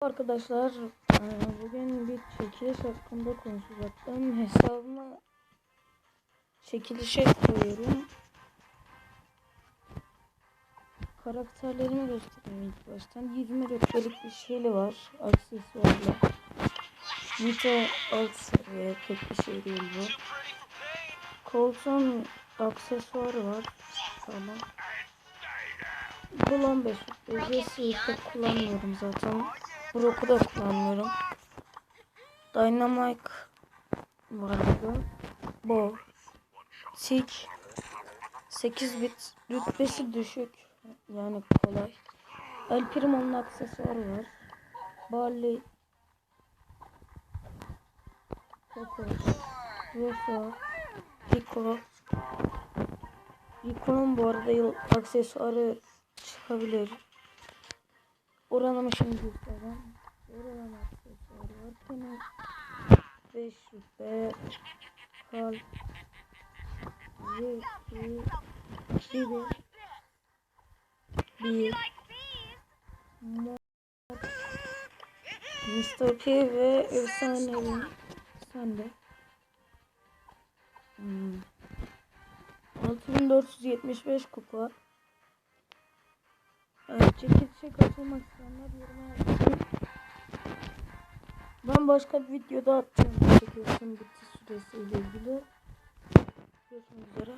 Arkadaşlar eee, bugün bir çekiliş hakkında konuşacaktım. Hesabıma çekilişe koyuyorum. Karakterlerimi göstereyim ilk baştan. 20 rütbelik bir şeyli var. Aksesuarla. Vita alt seviye. Pek bir şey değil bu. Colton aksesuarı var. Tamam. Bu 15 rütbe. Jesse'yi kullanmıyorum zaten. Brock'u da kullanmıyorum. Dynamite var burada. Bu. Tick. 8 bit. Rütbesi düşük. Yani kolay. El Primo'nun aksesuarı var. Barley. Poco. Rosa. Rico. Rico'nun bu arada aksesuarı çıkabilir. Oranımı şimdi göstereyim. Oranın aksesuarı var. Benim 5 rütbe. Kal. Zeki. Bibi. Bir. Mor. P ve efsanevi. Sen de. Hmm. 6475 kupa. Evet, çekilişe katılmak isteyenler yoruma yazsın. Ben başka bir videoda atacağım çekilişin bitiş süresiyle ilgili. Görüşmek üzere.